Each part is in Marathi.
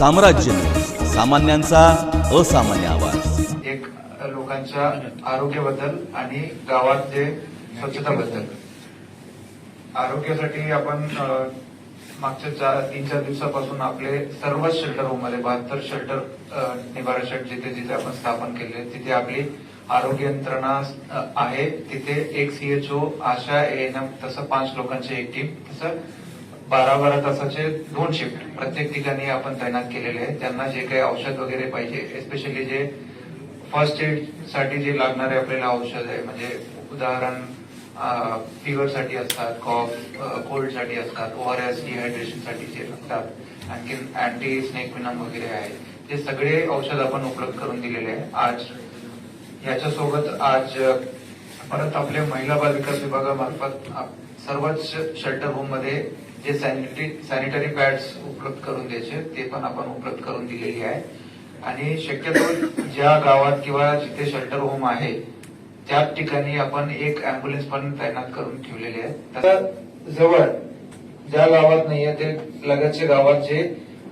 साम्राज्य. सामान्यांचा असामान्य आवाज. एक लोकांच्या आरोग्याबद्दल आणि गावात जे स्वच्छताबद्दल. आरोग्यासाठी आपण मागच्या चार तीन चार दिवसापासून आपले सर्वच शेल्टर होममध्ये बहात्तर शेल्टर निवारा शेल्टर जिथे जिथे आपण स्थापन केले तिथे आपली आरोग्य यंत्रणा आहे. तिथे एक सीएचओ आशा एएनएम तसं पाच लोकांची एक टीम तसं बारा बारा तासाचे दोन शिफ्ट प्रत्येक ठिकाणी आपण तैनात केलेले आहे त्यांना जे काही औषध वगैरे पाहिजे एस्पेशली जे फर्स्ट एडसाठी जे लागणारे आपल्याला औषध आहे म्हणजे उदाहरण फिवर साठी असतात कॉफ कोल्डसाठी असतात ओआरएस डिहायड्रेशनसाठी जे लागतात आणखी अँटी स्नेक विनम वगैरे आहे ते सगळे औषध आपण उपलब्ध करून दिलेले आहे आज याच्यासोबत आज परत आपल्या महिला बाल विकास विभागामार्फत सर्वच शेल्टर होममध्ये जे सॅनिटरी सॅनिटरी पॅड्स उपलब्ध करून द्यायचे ते पण आपण उपलब्ध करून दिलेली आहे. आणि शक्यतो ज्या गावात किंवा जिथे शेल्टर होम आहे त्याच ठिकाणी आपण एक अँब्युलन्स पण तैनात करून ठेवलेली आहे. तसा जवळ ज्या गावात नाहीये ते लगतच्या गावात जे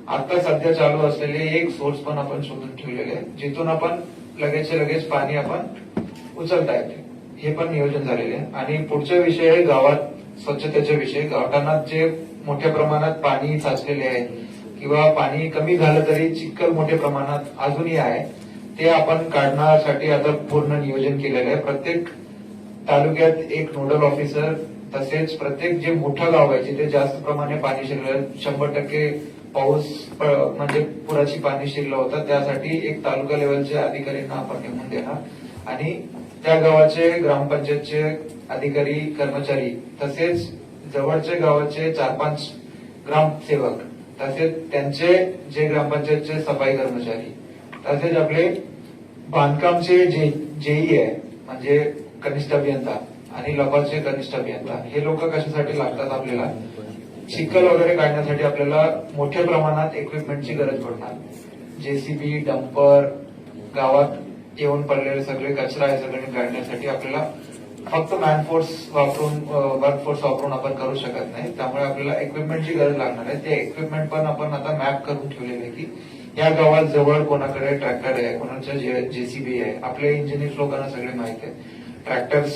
आता सध्या चालू असलेले एक सोर्स पण आपण शोधून ठेवलेले आहे जिथून आपण लगेचच्या लगेच पाणी आपण उचलता येते. हे पण नियोजन झालेले आहे. आणि पुढचा विषय आहे गावात स्वच्छतेच्या विषयी. गावठाणात जे मोठ्या प्रमाणात पाणी साचलेले आहे किंवा पाणी कमी झालं तरी चिखल मोठ्या प्रमाणात अजूनही आहे ते आपण काढण्यासाठी आता पूर्ण नियोजन केलेलं आहे. प्रत्येक तालुक्यात एक नोडल ऑफिसर तसेच प्रत्येक जे मोठं गाव आहे जिथे जास्त प्रमाणे पाणी शिरलं शंभर टक्के पाऊस म्हणजे पुराची पाणी शिरलं होतं त्यासाठी एक तालुका लेवलच्या अधिकाऱ्यांना आपण नेमून देणार. आणि त्या गावाचे ग्रामपंचायतचे अधिकारी कर्मचारी तसेच जवळचे गावाचे चार पाच ग्रामसेवक तसेच त्यांचे जे ग्रामपंचायतचे सफाई कर्मचारी तसेच आपले बांधकामचे जे जेई आहे म्हणजे कनिष्ठ अभियंता आणि लबाचे कनिष्ठ अभियंता हे लोक कशासाठी लागतात आपल्याला? चिखल वगैरे काढण्यासाठी आपल्याला मोठ्या प्रमाणात इक्विपमेंटची गरज पडणार. जेसीबी डंपर गावात येऊन पडलेले सगळे कचरा आहे सगळे काढण्यासाठी आपल्याला फक्त मॅनफोर्स वापरून वर्कफोर्स वापरून आपण करू शकत नाही. त्यामुळे आपल्याला इक्विपमेंटची गरज लागणार आहे. ते इक्विपमेंट पण आपण आता मॅप करून ठेवलेले की या गावात जवळ कोणाकडे ट्रॅक्टर आहे कोणाच्या जेसीबी आहे. आपले इंजिनियर लोकांना सगळे माहिती आहे. ट्रॅक्टर्स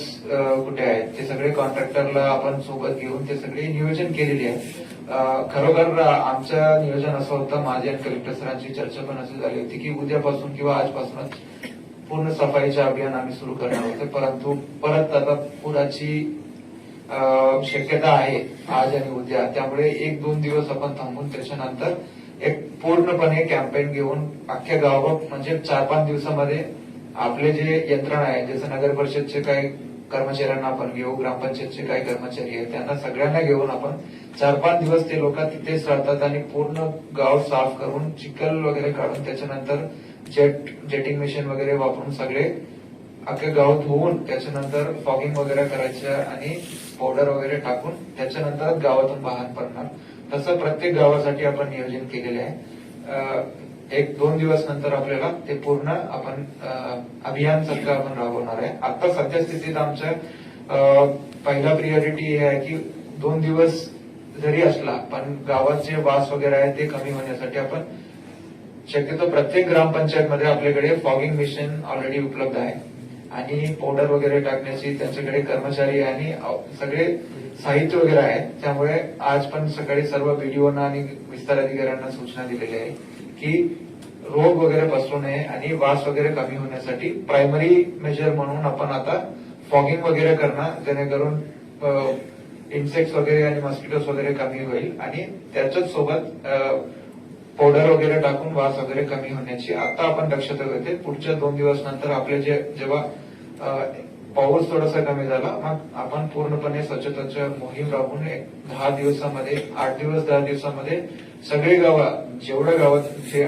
कुठे आहेत? ते सगळे कॉन्ट्रॅक्टरला आपण सोबत घेऊन ते सगळे नियोजन केलेले आहे. खरोखर आमचं नियोजन असं होतं माझी आणि कलेक्टर सरांची चर्चा पण अशी झाली होती की उद्यापासून किंवा आजपासूनच पूर्ण सफाईचे अभियान आम्ही सुरू करणार होते परंतु परत आता पुराची शक्यता आहे आज आणि उद्या. त्यामुळे एक दोन दिवस आपण थांबून त्याच्यानंतर एक पूर्णपणे कॅम्पेन घेऊन अख्ख्या गावात म्हणजे चार पाच दिवसामध्ये आपले जे यंत्रणा आहे जसं नगर परिषदचे काही कर्मचाऱ्यांना आपण घेऊ ग्रामपंचायतचे काही कर्मचारी आहेत त्यांना सगळ्यांना घेऊन आपण चार पाच दिवस ते लोक तिथेच राहतात आणि पूर्ण गाव साफ करून चिखल वगैरे काढून त्याच्यानंतर जेट जेटिंग मशीन वगैरे वापरून सगळे अख्खे गाव धुवून त्याच्यानंतर फॉगिंग वगैरे करायचं आणि पावडर वगैरे टाकून त्याच्यानंतर गावातून बाहेर पडणार. तसं प्रत्येक गावासाठी आपण नियोजन केलेले आहे. एक दोन दिवस नंतर आपल्याला ते पूर्ण आपण अभियान सारखं आपण राबवणार आहे. आता सध्या स्थितीत आमचं पहिला प्रियोरिटी हे आहे की दोन दिवस जरी असला पण गावात जे वास वगैरे आहे ते कमी होण्यासाठी आपण शक्यतो प्रत्येक ग्रामपंचायतमध्ये आपल्याकडे फॉगिंग मशीन ऑलरेडी उपलब्ध आहे. आणि पावडर वगैरे टाकण्याची त्यांच्याकडे कर्मचारी आणि सगळे साहित्य वगैरे आहे. त्यामुळे आज पण सकाळी सर्व बीडीओना आणि विस्तार अधिकाऱ्यांना सूचना दिलेली आहे की रोग वगैरे पसरू नये आणि वास वगैरे कमी होण्यासाठी प्रायमरी मेजर म्हणून आपण आता फॉगिंग वगैरे करणं जेणेकरून इन्सेक्ट्स वगैरे आणि मॉस्किटोज वगैरे कमी होईल. आणि त्याच्याच सोबत पावडर वगैरे टाकून वास वगैरे कमी होण्याची. आता आपण दक्षता घेते पुढच्या दोन दिवस नंतर आपले जे जेव्हा पाऊस थोडासा कमी झाला मग आपण पूर्णपणे स्वच्छतेच्या मोहीम राबवून एक दहा दिवसामध्ये आठ दिवस दहा दिवसामध्ये सगळे गावं जेवढ्या गावात जे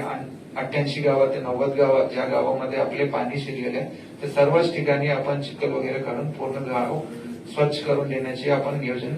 अठ्ठ्याऐंशी गावात ते नव्वद गावात ज्या गावामध्ये आपले पाणी शिरलेले आहे ते सर्वच ठिकाणी आपण चिखल वगैरे काढून पूर्ण गाव स्वच्छ करून देण्याची आपण नियोजन